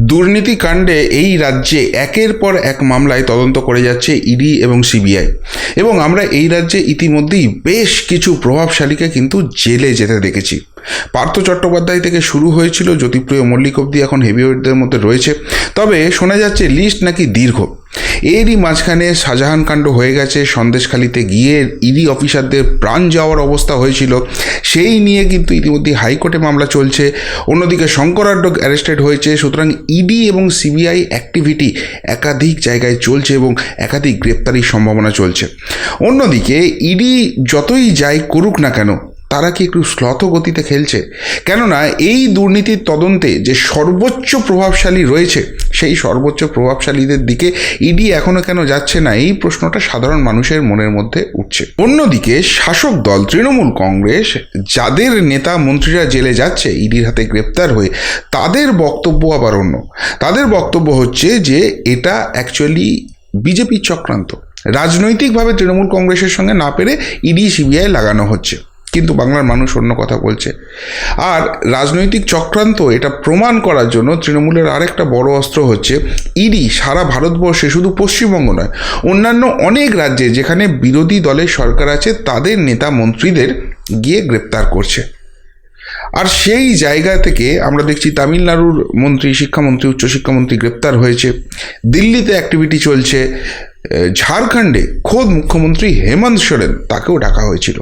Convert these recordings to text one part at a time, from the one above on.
দুর্নীতি কাণ্ডে এই রাজ্যে একের পর এক মামলায় তদন্ত করে যাচ্ছে ইডি এবং সিবিআই। এবং আমরা এই রাজ্যে ইতিমধ্যেই বেশ কিছু প্রভাবশালীকে কিন্তু জেলে যেতে দেখেছি। পার্থ চট্টোপাধ্যায় থেকে শুরু হয়েছিল জ্যোতিপ্রিয় মল্লিক অব্দি এখন হেভিওয়েটদের মধ্যে রয়েছে। তবে শোনা যাচ্ছে লিস্ট নাকি দীর্ঘ। এরই মাঝখানে শাহজাহান কাণ্ড হয়ে গেছে, সন্দেশখালিতে গিয়ে ইডি অফিসারদের প্রাণ যাওয়ার অবস্থা হয়েছিল। সেই নিয়ে কিন্তু ইতিমধ্যে হাইকোর্টে মামলা চলছে। অন্যদিকে শঙ্করাড্ড অ্যারেস্টেড হয়েছে। সুতরাং ইডি এবং সিবিআই অ্যাক্টিভিটি একাধিক জায়গায় চলছে এবং একাধিক গ্রেপ্তারির সম্ভাবনা চলছে। অন্যদিকে ইডি যতই যাই করুক না কেন তারা কি একটু শ্লথ গতিতে খেলছে? কেননা এই দুর্নীতির তদন্তে যে সর্বোচ্চ প্রভাবশালী রয়েছে, সেই সর্বোচ্চ প্রভাবশালীদের দিকে ইডি এখনও কেন যাচ্ছে না, এই প্রশ্নটা সাধারণ মানুষের মনের মধ্যে উঠছে। অন্যদিকে শাসক দল তৃণমূল কংগ্রেস, যাদের নেতা মন্ত্রীরা জেলে যাচ্ছে, ইডির হাতে গ্রেপ্তার হয়ে, তাদের বক্তব্য আবার অন্য। তাদের বক্তব্য হচ্ছে যে এটা অ্যাকচুয়ালি বিজেপির চক্রান্ত। রাজনৈতিকভাবে তৃণমূল কংগ্রেসের সঙ্গে না পেরে ইডি সিবিআই লাগানো হচ্ছে। কিন্তু বাংলার মানুষ অন্য কথা বলছে। আর রাজনৈতিক চক্রান্ত এটা প্রমাণ করার জন্য তৃণমূলের আরেকটা বড় অস্ত্র হচ্ছে ইডি। সারা ভারতবর্ষে শুধু পশ্চিমবঙ্গ নয়, অন্যান্য অনেক রাজ্যে যেখানে বিরোধী দলের সরকার আছে, তাদের নেতা মন্ত্রীদের গিয়ে গ্রেপ্তার করছে। আর সেই জায়গা থেকে আমরা দেখছি তামিলনাড়ুর মন্ত্রী, শিক্ষামন্ত্রী, উচ্চশিক্ষামন্ত্রী গ্রেপ্তার হয়েছে। দিল্লিতে অ্যাক্টিভিটি চলছে। ঝাড়খণ্ডে খোদ মুখ্যমন্ত্রী হেমন্ত সোরেন তাকেও ডাকা হয়েছিল।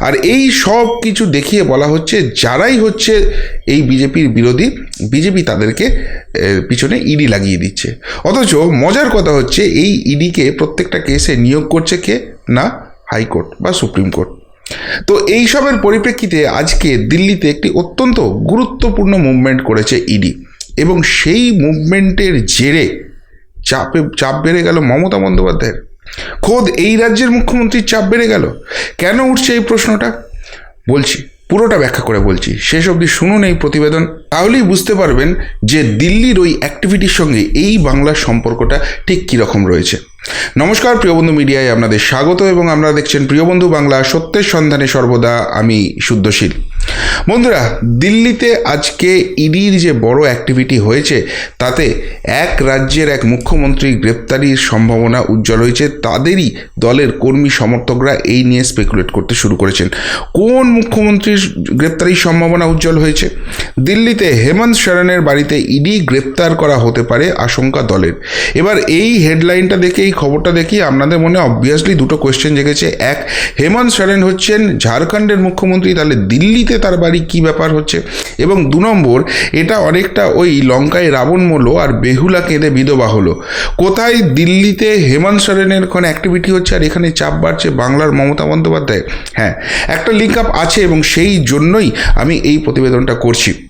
আর এই সব কিছু দেখিয়ে বলা হচ্ছে, যারাই হচ্ছে এই বিজেপির বিরোধী, বিজেপি তাদেরকে পিছনে ইডি লাগিয়ে দিচ্ছে। অথচ মজার কথা হচ্ছে, এই ইডিকে প্রত্যেকটা কেসে নিয়োগ করছে কে? না, হাইকোর্ট বা সুপ্রিম কোর্ট। তো এইসবের পরিপ্রেক্ষিতে আজকে দিল্লিতে একটি অত্যন্ত গুরুত্বপূর্ণ মুভমেন্ট করেছে ইডি। এবং সেই মুভমেন্টের জেরে চাপে, চাপ বেড়ে গেল মমতা বন্দ্যোপাধ্যায়ের। খোদ এই রাজ্যের মুখ্যমন্ত্রীর চাপ বেড়ে গেল? কেন উঠছে এই প্রশ্নটা? বলছি, পুরোটা ব্যাখ্যা করে বলছি, শেষ অবধি শুনুন এই প্রতিবেদন, তাহলেই বুঝতে পারবেন যে দিল্লির ওই অ্যাক্টিভিটির সঙ্গে এই বাংলার সম্পর্কটা ঠিক কীরকম রয়েছে। নমস্কার প্রিয়বন্ধু মিডিয়ায় আপনাদের স্বাগত এবং আপনারা দেখছেন প্রিয়বন্ধু বাংলা সত্যের সন্ধানে সর্বদা আমি শুদ্ধশীল। বন্ধুরা, দিল্লিতে আজকে ইডির যে বড় অ্যাক্টিভিটি হয়েছে, তাতে এক রাজ্যের এক মুখ্যমন্ত্রী গ্রেপ্তারির সম্ভাবনা উজ্জ্বল হয়েছে। তাদেরই দলের কর্মী সমর্থকরা এই নিয়ে স্পেকুলেট করতে শুরু করেছেন। কোন মুখ্যমন্ত্রীর গ্রেপ্তারির সম্ভাবনা উজ্জ্বল হয়েছে? দিল্লিতে হেমন্ত সরেনের বাড়িতে ইডি গ্রেপ্তার করা হতে পারে আশঙ্কা দলের। এবার এই হেডলাইনটা দেখে, এই খবরটা দেখি আপনাদের মনে অবভিয়াসলি দুটো কোয়েশ্চেন জেগেছে। এক, হেমন্ত সরেন হচ্ছেন ঝাড়খণ্ডের মুখ্যমন্ত্রী, তাহলে দিল্লিতে তার বাড়ি কি ব্যাপার হচ্ছে। এবং দু নম্বর, এটা অনেকটা ওই লঙ্কায় রাবণ মলো আর বেহুলা কেঁদে বিধবা হলো। কোথায় দিল্লিতে হেমন্ত সরেনের কোন অ্যাক্টিভিটি হচ্ছে আর এখানে চাপ বাড়ছে বাংলার মমতা বন্দ্যোপাধ্যায়? হ্যাঁ একটা লিঙ্ক আপ আছে এবং সেই জন্যই আমি এই প্রতিবেদনটা করছি।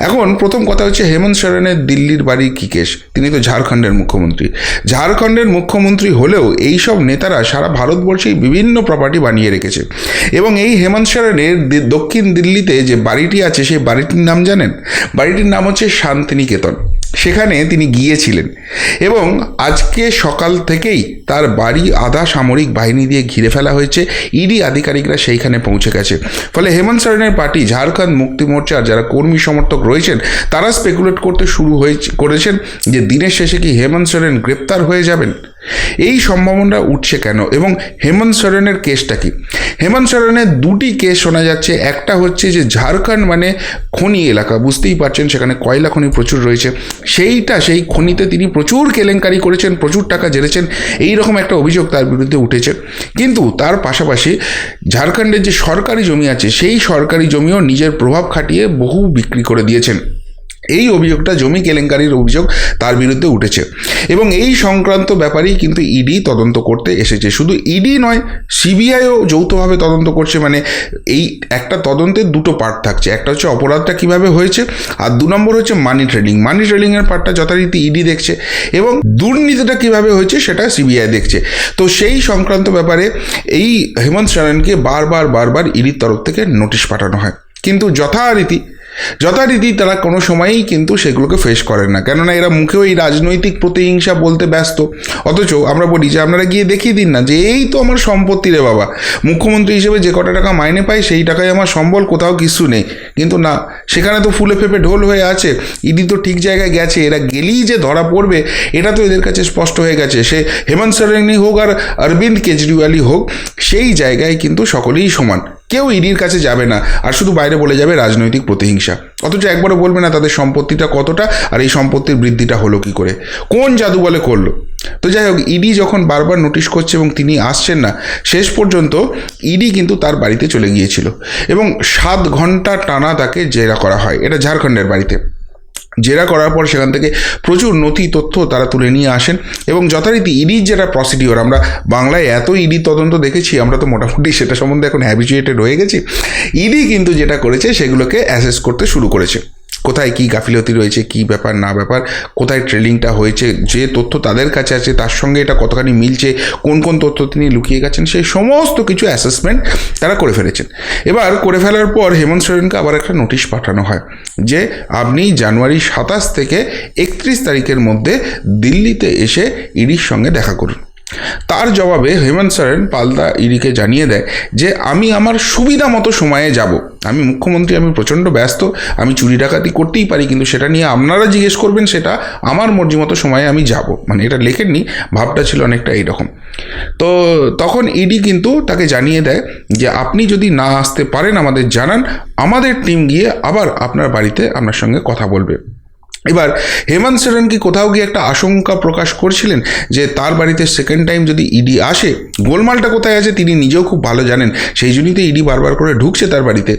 এখন প্রথম কথা হচ্ছে হেমন্ত সরেনের দিল্লির বাড়ি কিকেশ কেস? তিনি তো ঝাড়খণ্ডের মুখ্যমন্ত্রী। ঝাড়খণ্ডের মুখ্যমন্ত্রী হলেও এই সব নেতারা সারা ভারতবর্ষেই বিভিন্ন প্রপার্টি বানিয়ে রেখেছে। এবং এই হেমন্ত সরেনের দক্ষিণ দিল্লিতে যে বাড়িটি আছে, সেই বাড়িটির নাম জানেন? বাড়িটির নাম হচ্ছে শান্তিনিকেতন। সেখানে তিনি গিয়েছিলেন এবং আজকে সকাল থেকেই তার বাড়ি আধা সামরিক বাহিনী দিয়ে ঘিরে ফেলা হয়েছে। ইডি আধিকারিকরা সেইখানে পৌঁছে গেছে। ফলে হেমন্ত সরেনের পার্টি, ঝাড়খণ্ড মুক্তি মোর্চার যারা কর্মী সমর্থক রয়েছেন, তারা স্পেকুলেট করতে শুরু হয়েছে, করেছেন যে দিনের শেষে কি হেমন্ত সরেন গ্রেপ্তার হয়ে যাবেন? এই সম্ভাবনা উঠছে কেন? এবং হেমন্ত সরেনের কেসটা কি? হেমন্ত সরেনের দুটি কেস শোনা যাচ্ছে। একটা হচ্ছে যে ঝাড়খণ্ড মানে খনি এলাকা, বুঝতেই পারছেন সেখানে কয়লা খনি প্রচুর রয়েছে। সেইটা, সেই খনিতে তিনি প্রচুর কেলেঙ্কারি করেছেন, প্রচুর টাকা জেলেছেন এই রকম একটা অভিযোগ তার বিরুদ্ধে উঠেছে। কিন্তু তার পাশাপাশি ঝাড়খণ্ডের যে সরকারি জমি আছে, সেই সরকারি জমিও নিজের প্রভাব খাটিয়ে বহু বিক্রি করে দিয়েছেন। এই অভিযোগটা জমি কেলেঙ্কারির অভিযোগ তার বিরুদ্ধে উঠেছে। এবং এই সংক্রান্ত ব্যাপারেই কিন্তু ইডি তদন্ত করতে এসেছে। শুধু ইডি নয়, সিবিআইও যৌথভাবে তদন্ত করছে। মানে এই একটা তদন্তের দুটো পার্ট থাকছে। একটা হচ্ছে অপরাধটা কীভাবে হয়েছে, আর দু নম্বর হচ্ছে মানি ট্রেডিং মানি ট্রেডিংয়ের পার্টটা যথারীতি ইডি দেখছে এবং দুর্নীতিটা কীভাবে হয়েছে সেটা সিবিআই দেখছে। তো সেই সংক্রান্ত ব্যাপারে এই হেমন্ত সোরেনকে বারবার বারবার ইডির তরফ থেকে নোটিশ পাঠানো হয়। কিন্তু যথারীতি যথারীতি তারা কোনো সময়ই কিন্তু সেগুলোকে ফেস করেন না। কেননা এরা মুখেও এই রাজনৈতিক প্রতিহিংসা বলতে ব্যস্ত। অথচ আমরা বলি যে, আপনারা গিয়ে দেখিয়ে দিন না যে, এই তো আমার সম্পত্তি রে বাবা। মুখ্যমন্ত্রী হিসেবে যে কটা টাকা মাইনে পাই সেই টাকায় আমার সম্বল কোথাও কিছু নেই। কিন্তু না, সেখানে তো ফুলে ফেপে ঢোল হয়ে আছে। ইডি তো ঠিক জায়গায় গেছে। এরা গেলেই যে ধরা পড়বে, এটা তো এদের কাছে স্পষ্ট হয়ে গেছে। সে হেমন্ত সোরেনই হোক আর অরবিন্দ কেজরিওয়ালই হোক, সেই জায়গায় কিন্তু সকলেই সমান। কেউ ইডির কাছে যাবে না, আর শুধু বাইরে বলে যাবে রাজনৈতিক প্রতিহিংসা। অথচ একবারও বলবে না তাদের সম্পত্তিটা কতটা, আর এই সম্পত্তির বৃদ্ধিটা হলো কি করে। কোন জাদু বলে করল? তো যাই হোক, ইডি যখন বারবার নোটিশ করছে এবং তিনি আসছেন না, শেষ পর্যন্ত ইডি কিন্তু তার বাড়িতে চলে গিয়েছিল। এবং সাত ঘণ্টা টানা তাকে জেরা করা হয়। এটা ঝাড়খণ্ডের বাড়িতে। জেরা করার পর সেখান থেকে প্রচুর নথি, তথ্য তারা তুলে নিয়ে আসেন এবং যথারীতি ইডির যেটা প্রসিডিওর আমরা বাংলায় এত ইডি তদন্ত দেখেছি, আমরা তো মোটামুটি সেটা সম্বন্ধে এখন হ্যাবিচুয়েটেড হয়ে গেছি। ইডি কিন্তু যেটা করেছে সেগুলোকে অ্যাসেস করতে শুরু করেছে। কোথায় কী গাফিলতি রয়েছে, কী ব্যাপার, না ব্যাপার, কোথায় ট্রেলিংটা হয়েছে, যে তথ্য তাদের কাছে আছে, তার সঙ্গে এটা কতখানি মিলছে, কোন কোন তথ্য তিনি লুকিয়ে গেছেন, সেই সমস্ত কিছু অ্যাসেসমেন্ট তারা করে ফেলেছেন। এবার করে ফেলার পর হেমন্ত সোরেনকে আবার একটা নোটিশ পাঠানো হয় যে, আপনি জানুয়ারি সাতাশ থেকে একত্রিশ তারিখের মধ্যে দিল্লিতে এসে ইডির সঙ্গে দেখা করুন। তার জবাবে হেমন্ত সোরেন পালদা ইডিকে জানিয়ে দেয় যে, আমি আমার সুবিধা মতো সময়ে যাব। আমি মুখ্যমন্ত্রী, আমি প্রচণ্ড ব্যস্ত, আমি চুরি ডাকাতি করতেই পারি, কিন্তু সেটা নিয়ে আপনারা জিজ্ঞেস করবেন, সেটা আমার মর্জি মতো সময়ে আমি যাব। মানে এটা লেখেননি, ভাবটা ছিল অনেকটা এইরকম। তো তখন ইডি কিন্তু তাকে জানিয়ে দেয় যে, আপনি যদি না আসতে পারেন আমাদের, জানান। আমাদের টিম গিয়ে আবার আপনার বাড়িতে আপনার সঙ্গে কথা বলবে। এবার হেমন্ত সোরেন কি কোথাও গিয়ে একটা আশঙ্কা প্রকাশ করছিলেন যে তার বাড়িতে সেকেন্ড টাইম যদি ইডি আসে, গোলমালটা কোথায় আছে তিনি নিজেও খুব ভালো জানেন, সেই জন্যই তো ইডি বারবার করে ঢুকছে তার বাড়িতে।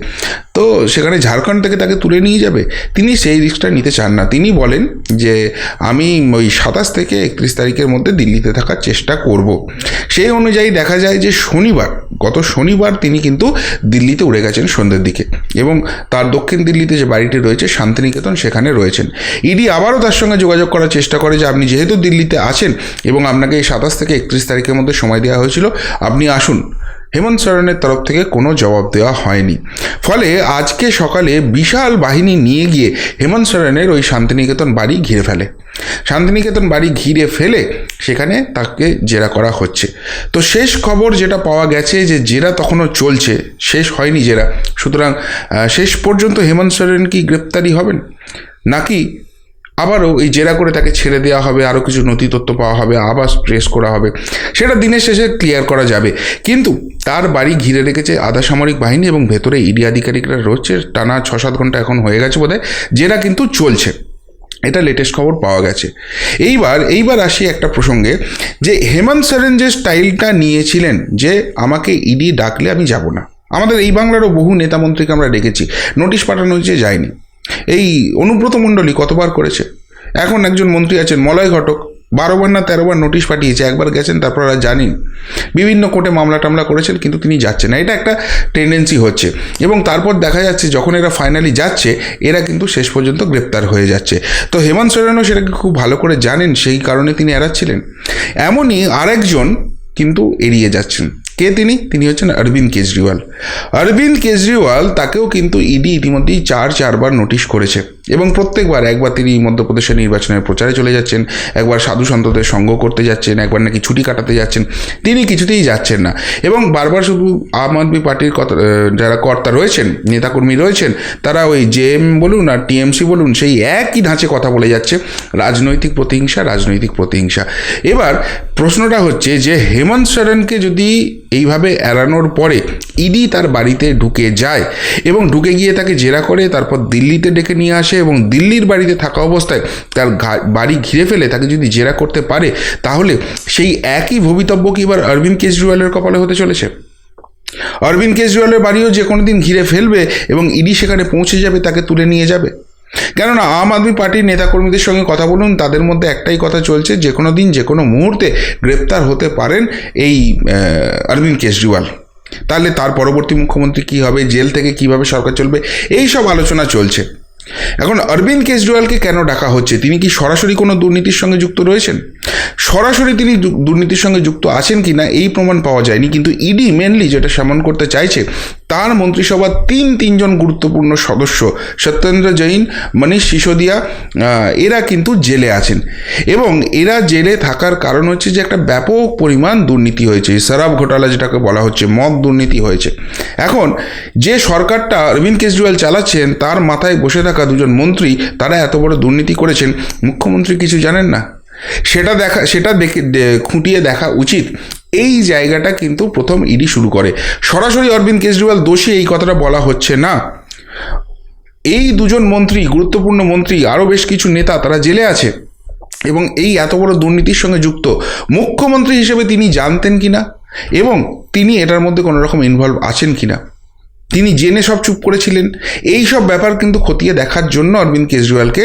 তো সেখানে ঝাড়খণ্ড থেকে তাকে তুলে নিয়ে যাবে। তিনি সেই রিস্কটা নিতে চান না। তিনি বলেন যে, আমি ওই সাতাশ থেকে একত্রিশ তারিখের মধ্যে দিল্লিতে থাকার চেষ্টা করব। সেই অনুযায়ী দেখা যায় যে, শনিবার, গত শনিবার তিনি কিন্তু দিল্লিতে উড়ে গেছেন সন্ধ্যের দিকে এবং তার দক্ষিণ দিল্লিতে যে বাড়িটি রয়েছে, শান্তিনিকেতন, সেখানে রয়েছেন। ইডি আবারও তার সঙ্গে যোগাযোগ করার চেষ্টা করে যে, আপনি যেহেতু দিল্লিতে আছেন এবং আপনাকে এই সাতাশ থেকে একত্রিশ তারিখের মধ্যে সময় দেওয়া হয়েছিল, আপনি আসুন। হেমন্ত সোরেনের তরফ থেকে কোনো জবাব দেওয়া হয়নি। ফলে আজকে সকালে বিশাল বাহিনী নিয়ে গিয়ে হেমন্ত সোরেনের ওই শান্তিনিকেতন বাড়ি ঘিরে ফেলে। শান্তিনিকেতন বাড়ি ঘিরে ফেলে সেখানে তাকে জেরা করা হচ্ছে। তো শেষ খবর যেটা পাওয়া গেছে যে জেরা তখনও চলছে, শেষ হয়নি জেরা। সুতরাং শেষ পর্যন্ত হেমন্ত সোরেন কি গ্রেপ্তারি হবেন? নাকি আবারও এই জেরা করে তাকে ছেড়ে দেওয়া হবে, আরও কিছু নথি তথ্য পাওয়া হবে আবার প্রেস করা হবে। সেটা দিনের শেষে ক্লিয়ার করা যাবে। কিন্তু তার বাড়ি ঘিরে রেখেছে আধা সামরিক বাহিনী এবং ভেতরে ইডি আধিকারিকরা রয়েছে। টানা ছ সাত ঘণ্টা এখন হয়ে গেছে বোধহয়। জেরা কিন্তু চলছে। এটা লেটেস্ট খবর পাওয়া গেছে। এইবার এইবার আসি একটা প্রসঙ্গে যে হেমন্ত সোরেন যে স্টাইলটা নিয়েছিলেন যে আমাকে ইডি ডাকলে আমি যাব না। আমাদের এই বাংলারও বহু নেতা মন্ত্রীকে আমরা ডেকেছি। নোটিশ পাঠানো হয়েছে, যায়নি। এই অনুব্রত মণ্ডলী কতবার করেছে? এখন একজন মন্ত্রী আছেন, মলয় ঘটক। বারোবার না তেরোবার নোটিশ পাঠিয়েছে, একবার গেছেন, তারপর আর জানেন বিভিন্ন কোর্টে মামলা টামলা করেছেন, কিন্তু তিনি যাচ্ছেন না। এটা একটা টেন্ডেন্সি হচ্ছে। এবং তারপর দেখা যাচ্ছে, যখন এরা ফাইনালি যাচ্ছে, এরা কিন্তু শেষ পর্যন্ত গ্রেপ্তার হয়ে যাচ্ছে। তো হেমন্ত সোরেনও সেটাকে খুব ভালো করে জানেন, সেই কারণে তিনি এড়াচ্ছিলেন। এমনই আরেকজন কিন্তু এড়িয়ে যাচ্ছেন। কে তিনি? তিনি হচ্ছেন অরবিন্দ কেজরিওয়াল। অরবিন্দ কেজরিওয়াল তাকেও কিন্তু ইডি ইতিমধ্যেই চার, চারবার নোটিশ করেছে এবং প্রত্যেকবার একবার তিনি মধ্যপ্রদেশের নির্বাচনের প্রচারে চলে যাচ্ছেন, একবার সাধু সন্তদের সঙ্গ করতে যাচ্ছেন, একবার নাকি ছুটি কাটাতে যাচ্ছেন, তিনি কিছুতেই যাচ্ছেন না। এবং বারবার শুধু আম আদমি পার্টির কথা যারা কর্তা রয়েছেন, নেতাকর্মী রয়েছেন, তারা ওই জেএম বলুন আর টিএমসি বলুন সেই একই ধাঁচে কথা বলে যাচ্ছে, রাজনৈতিক প্রতিহিংসা রাজনৈতিক প্রতিহিংসা। এবার প্রশ্নটা হচ্ছে যে হেমন্ত সোরেনকে যদি এইভাবে এড়ানোর পরে ইডি তার বাড়িতে ঢুকে যায় এবং ঢুকে গিয়ে তাকে জেরা করে, তারপর দিল্লিতে ডেকে নিয়ে আসে এবং দিল্লির বাড়িতে থাকা অবস্থায় তার বাড়ি ঘিরে ফেলে, তাকে যদি জেরা করতে পারে, তাহলে সেই একই ভবিতব্য কি এবার অরবিন্দ কেজরিওয়ালের কপালে হতে চলেছে? অরবিন্দ কেজরিওয়ালের বাড়িও যে কোনো দিন ঘিরে ফেলবে এবং ইডি সেখানে পৌঁছে যাবে, তাকে তুলে নিয়ে যাবে। কেননা আম আদমি পার্টির নেতাকর্মীদের সঙ্গে কথা বলুন, তাদের মধ্যে একটাই কথা চলছে যে কোনো দিন যে কোনো মুহূর্তে গ্রেপ্তার হতে পারেন এই অরবিন্দ কেজরিওয়াল। তাহলে তার পরবর্তী মুখ্যমন্ত্রী কী হবে, জেল থেকে কীভাবে সরকার চলবে, এই সব আলোচনা চলছে। এখন অরবিন্দ কেজরিওয়ালকে কেন ডাকা হচ্ছে? তিনি কি সরাসরি কোনো দুর্নীতির সঙ্গে যুক্ত রয়েছেন? সরাসরি তিনি দুর্নীতির সঙ্গে যুক্ত আছেন কি না এই প্রমাণ পাওয়া যায়নি, কিন্তু ইডি মেনলি যেটা সামন করতে চাইছে, তার মন্ত্রিসভার তিন তিনজন গুরুত্বপূর্ণ সদস্য, সত্যেন্দ্র জৈন, মনীষ সিসোদিয়া এরা কিন্তু জেলে আছেন। এবং এরা জেলে থাকার কারণ হচ্ছে যে একটা ব্যাপক পরিমাণ দুর্নীতি হয়েছে শরাব ঘোটালা যেটাকে বলা হচ্ছে, মদ দুর্নীতি হয়েছে। এখন যে সরকারটা অরবিন্দ কেজরিওয়াল চালাচ্ছেন, তার মাথায় বসে থাকা দুজন মন্ত্রী, তারা এত বড় দুর্নীতি করেছেন, মুখ্যমন্ত্রী কিছু জানেন না? সেটা দেখা, সেটা দেখে খুঁটিয়ে দেখা উচিত। এই জায়গাটা কিন্তু প্রথম ইডি শুরু করে। সরাসরি অরবিন্দ কেজরিওয়াল দোষী, এই কথাটা বলা হচ্ছে না। এই দুজন মন্ত্রী, গুরুত্বপূর্ণ মন্ত্রী, আরও বেশ কিছু নেতা তারা জেলে আছে এবং এই এত বড় দুর্নীতির সঙ্গে যুক্ত। মুখ্যমন্ত্রী হিসেবে তিনি জানতেন কি না এবং তিনি এটার মধ্যে কোনো রকম ইনভলভ আছেন কি না তিনি জেনে সব চুপ করেছিলেন। এই সব ব্যাপার কিন্তু খতিয়ে দেখার জন্য অরবিন্দ কেজরিওয়ালকে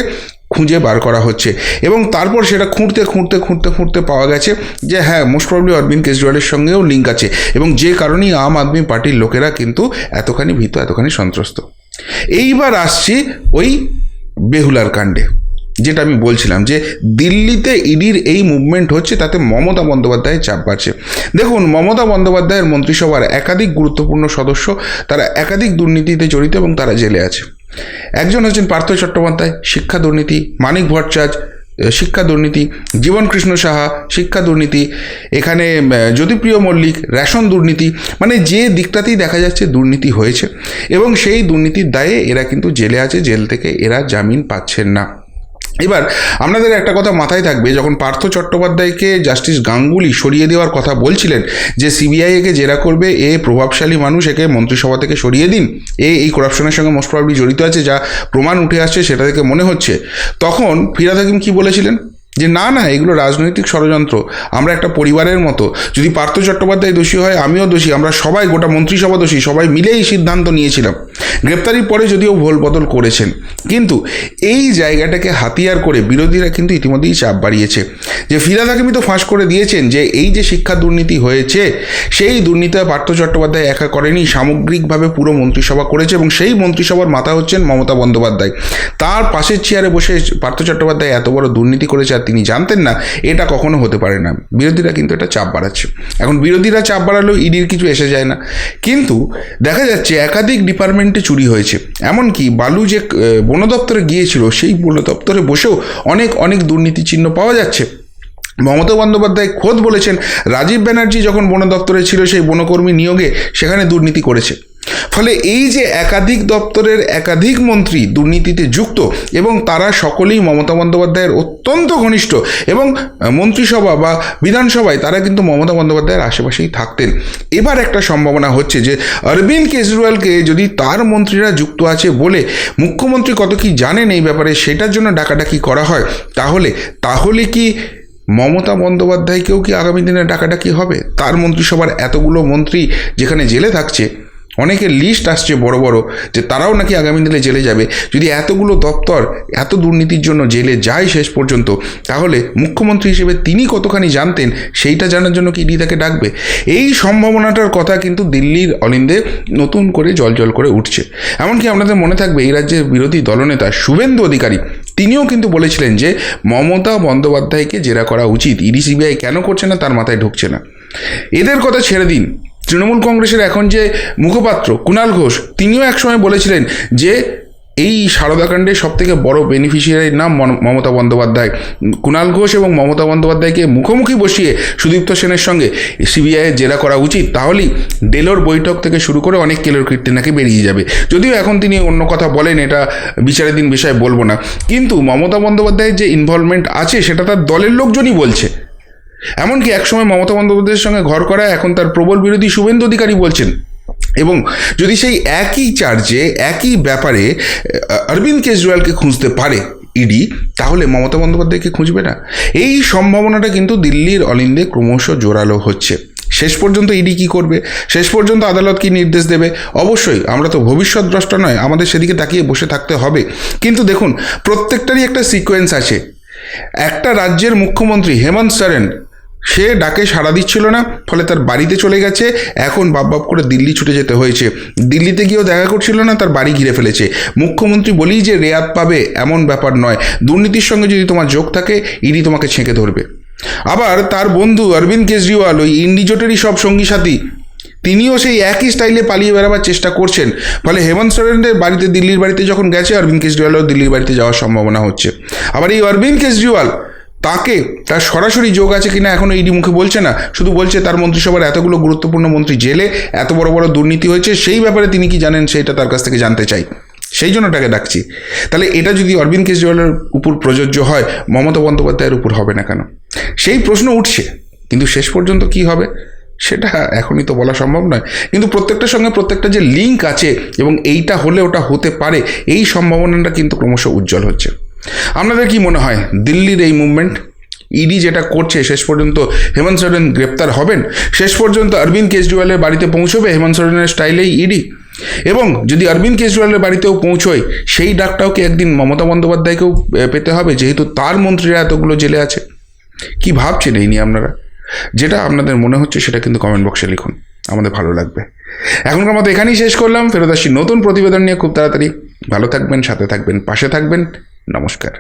খুঁজে বার করা হচ্ছে। এবং তারপর সেটা খুঁড়তে খুঁড়তে খুঁড়তে খুঁড়তে পাওয়া গেছে যে হ্যাঁ মোস্ট প্রবলি অরবিন্দ কেজরিওয়ালের সঙ্গেও লিঙ্ক আছে। এবং যে কারণেই আম আদমি পার্টির লোকেরা কিন্তু এতখানি ভীত, এতখানি সন্ত্রস্ত। এইবার আসছি ওই বেহুলার কাণ্ডে, যেটা আমি বলছিলাম যে দিল্লিতে ইডির এই মুভমেন্ট হচ্ছে, তাতে মমতা বন্দ্যোপাধ্যায়ের চাপ বাড়ছে। দেখুন, মমতা বন্দ্যোপাধ্যায়ের মন্ত্রিসভার একাধিক গুরুত্বপূর্ণ সদস্য, তারা একাধিক দুর্নীতিতে জড়িত এবং তারা জেলে আছে। একজন হচ্ছেন পার্থ চট্টোপাধ্যায়, শিক্ষা দুর্নীতি, মানিক ভট্টাচার্য শিক্ষা দুর্নীতি, জীবন কৃষ্ণ সাহা, শিক্ষা দুর্নীতি, এখানে জ্যোতিপ্রিয় মল্লিক, রেশন দুর্নীতি মানে যে দিকটাতেই দেখা যাচ্ছে দুর্নীতি হয়েছে। এবং সেই দুর্নীতির দায়ে এরা কিন্তু জেলে আছে, জেল থেকে এরা জামিন পাচ্ছেন না। এবার, আপনাদের একটা কথা মাথায় থাকবে, যখন পার্থ চট্টোপাধ্যায়কে জাস্টিস গাঙ্গুলি সরিয়ে দেওয়ার কথা বলছিলেন যে সিবিআই একে জেরা করবে, এ প্রভাবশালী মানুষ, একে মন্ত্রিসভা থেকে সরিয়ে দিন, এ এই করাপশনের সঙ্গে মোস্ট প্রবলি জড়িত আছে, যা প্রমাণ উঠে আসছে, সেটা থেকে মনে হচ্ছে। তখন ফিরাদ হাকিম কী বলেছিলেন? যে না না, এগুলো রাজনৈতিক ষড়যন্ত্র। আমরা একটা পরিবারের মতো। যদি পার্থ চট্টোপাধ্যায় দোষী হয়, আমিও দোষী। আমরা সবাই, গোটা মন্ত্রিসভা দোষী, সবাই মিলেই সিদ্ধান্ত নিয়েছিলাম। গ্রেপ্তারির পরে যদিও ভোল বদল করেছেন। কিন্তু এই জায়গাটাকে হাতিয়ার করে বিরোধীরা কিন্তু ইতিমধ্যেই চাপ বাড়িয়েছে। যে ফিরাদ হাকিমি তো ফাঁস করে দিয়েছেন যে এই যে শিক্ষা দুর্নীতি হয়েছে, সেই দুর্নীতি পার্থ চট্টোপাধ্যায় একা করেনি, সামগ্রিকভাবে পুরো মন্ত্রিসভা করেছে এবং সেই মন্ত্রিসভার মাথা হচ্ছেন মমতা বন্দ্যোপাধ্যায়। তার পাশের চেয়ারে বসে পার্থ চট্টোপাধ্যায় এত বড় দুর্নীতি করেছে তিনি জানতেন না, এটা কখনো হতে পারে না। বিরোধীরা কিন্তু এটা চাপ বাড়াচ্ছে। এখন বিরোধীরা চাপ বাড়ালেও ইডির কিছু এসে যায় না। কিন্তু দেখা যাচ্ছে একাধিক ডিপার্টমেন্টে চুরি হয়েছে। এমনকি বালু যে বন দপ্তরে গিয়েছিল, সেই বন দপ্তরে বসেও অনেক অনেক দুর্নীতি চিহ্ন পাওয়া যাচ্ছে। মমতা বন্দ্যোপাধ্যায় খোদ বলেছেন, রাজীব ব্যানার্জি যখন বন দপ্তরে ছিল, সেই বনকর্মী নিয়োগে সেখানে দুর্নীতি করেছে। ফলে এই যে একাধিক দপ্তরের একাধিক মন্ত্রী দুর্নীতিতে যুক্ত এবং তারা সকলেই মমতা বন্দ্যোপাধ্যায়ের অত্যন্ত ঘনিষ্ঠ এবং মন্ত্রিসভা বা বিধানসভায় তারা কিন্তু মমতা বন্দ্যোপাধ্যায়ের আশেপাশেই থাকতেন। এবার একটা সম্ভাবনা হচ্ছে যে, অরবিন্দ কেজরিওয়ালকে যদি তার মন্ত্রীরা যুক্ত আছে বলে মুখ্যমন্ত্রী কত কি জানেন এই ব্যাপারে সেটার জন্য ডাকাডাকি করা হয়, তাহলে তাহলে কি মমতা বন্দ্যোপাধ্যায়কেও কি আগামী দিনে ডাকাডাকি হবে? তার মন্ত্রিসভার এতগুলো মন্ত্রী যেখানে জেলে থাকছে অনেকের লিস্ট আসছে বড় বড় যে তারাও নাকি আগামী দিনে জেলে যাবে। যদি এতগুলো দপ্তর, এত দুর্নীতির জন্য জেলে যায় শেষ পর্যন্ত, তাহলে মুখ্যমন্ত্রী হিসেবে তিনি কতখানি জানতেন, সেইটা জানার জন্য কি ইডি তাকে ডাকবে? এই সম্ভাবনাটার কথা কিন্তু দিল্লির অলিন্দে নতুন করে জল জল করে উঠছে। এমনকি আপনাদের মনে থাকবে, এই রাজ্যের বিরোধী দলনেতা শুভেন্দু অধিকারী, তিনিও কিন্তু বলেছিলেন যে মমতা বন্দ্যোপাধ্যায়কে জেরা করা উচিত। ইডি, সিবিআই কেন করছে না, তার মাথায় ঢুকছে না। এদের কথা ছেড়ে দিন। তৃণমূল কংগ্রেসের এখন যে মুখপাত্র কুণাল ঘোষ, তিনিও একসময় বলেছিলেন যে এই সারদাকাণ্ডের সব থেকে বড় বেনিফিশিয়ারির নাম মমতা বন্দ্যোপাধ্যায়। কুণাল ঘোষ এবং মমতা বন্দ্যোপাধ্যায়কে মুখোমুখি বসিয়ে সুদীপ্ত সেনের সঙ্গে সিবিআইয়ের জেরা করা উচিত, তাহলেই ডেলোর বৈঠক থেকে শুরু করে অনেক কেলোর কীর্তি নাকি বেরিয়ে যাবে। যদিও এখন তিনি অন্য কথা বলেন, এটা বিচারের দিন বিষয়ে বলব না। কিন্তু মমতা বন্দ্যোপাধ্যায়ের যে ইনভলভমেন্ট আছে, সেটা তার দলের লোকজনই বলছে। এমনকি একসময় মমতা বন্দ্যোপাধ্যায়ের সঙ্গে ঘর করা এখন তার প্রবল বিরোধী শুভেন্দু অধিকারী বলছেন। এবং যদি সেই একই চার্জে, একই ব্যাপারে অরবিন্দ কেজরিওয়ালকে খুঁজতে পারে ইডি, তাহলে মমতা বন্দ্যোপাধ্যায়কে খুঁজবে না। এই সম্ভাবনাটা কিন্তু দিল্লির অলিন্দে ক্রমশ জোরালো হচ্ছে। শেষ পর্যন্ত ইডি কি করবে? শেষ পর্যন্ত আদালত কি নির্দেশ দেবে? অবশ্যই, আমরা তো ভবিষ্যৎ দ্রষ্টা নয়, আমাদের সেদিকে তাকিয়ে বসে থাকতে হবে। কিন্তু দেখুন, প্রত্যেকটারই একটা সিকোয়েন্স আছে। একটা রাজ্যের মুখ্যমন্ত্রী হেমন্ত সোরেন সে ডাকে সাড়া দিচ্ছিল না, ফলে তার বাড়িতে চলে গেছে। এখন বাপ বাপ করে দিল্লি ছুটে যেতে হয়েছে। দিল্লিতে গিয়েও দেখা করছিল না, তার বাড়ি ঘিরে ফেলেছে। মুখ্যমন্ত্রী বলেই যে রেয়াত পাবে এমন ব্যাপার নয়। দুর্নীতির সঙ্গে যদি তোমার যোগ থাকে, ইডি তোমাকে ছেঁকে ধরবে। আবার তার বন্ধু অরবিন্দ কেজরিওয়াল, ওই ইন্ডিজোটেরই সব সঙ্গী সাথী, তিনিও সেই একই স্টাইলে পালিয়ে বেড়াবার চেষ্টা করছেন। ফলে হেমন্ত সোরেনের বাড়িতে, দিল্লির বাড়িতে যখন গেছে, অরবিন্দ কেজরিওয়ালও দিল্লির বাড়িতে যাওয়ার সম্ভাবনা হচ্ছে। আবার এই অরবিন্দ কেজরিওয়াল তাকে? তার সরাসরি যোগ আছে কিনা এখনও ইডি মুখে বলছে না। শুধু বলছে তার মন্ত্রিসভার এতগুলো গুরুত্বপূর্ণ মন্ত্রী জেলে এত বড় বড় দুর্নীতি হয়েছে, সেই ব্যাপারে তিনি কি জানেন সেটা তার কাছ থেকে জানতে চাই। সেই জন্য তাকে ডাকছি। তাহলে এটা যদি অরবিন্দ কেজরিওয়ালের উপর প্রযোজ্য হয়, মমতা বন্দ্যোপাধ্যায়ের উপর হবে না কেন? সেই প্রশ্ন উঠছে, কিন্তু শেষ পর্যন্ত কি হবে? সেটা এখনই তো বলা সম্ভব নয়। কিন্তু প্রত্যেকটার সঙ্গে প্রত্যেকটা যে লিঙ্ক আছে এবং এইটা হলে ওটা হতে পারে, এই সম্ভাবনাটা কিন্তু ক্রমশ উজ্জ্বল হচ্ছে। আপনাদের কি মনে হয় দিল্লির এই মুভমেন্ট ইডি যেটা করছে, শেষ পর্যন্ত হেমন্ত সোরেন গ্রেপ্তার হবেন? শেষ পর্যন্ত অরবিন্দ কেজরিওয়ালের বাড়িতে পৌঁছবে হেমন্ত সোরেনের স্টাইলেই ইডি এবং যদি অরবিন্দ কেজরিওয়ালের বাড়িতেও পৌঁছয়, সেই ডাকটাও কি একদিন মমতা বন্দ্যোপাধ্যায়কেও পেতে হবে? যেহেতু তার মন্ত্রীরা এতগুলো জেলে আছে। কি ভাবছেন এই নিয়ে আপনারা? যেটা আপনাদের মনে হচ্ছে, সেটা কিন্তু কমেন্ট বক্সে লিখুন। আমাদের ভালো লাগবে। এখনকার মতো এখানেই শেষ করলাম। ফেরত আসছি নতুন প্রতিবেদন নিয়ে খুব তাড়াতাড়ি। ভালো থাকবেন, সাথে থাকবেন, পাশে থাকবেন। নমস্কার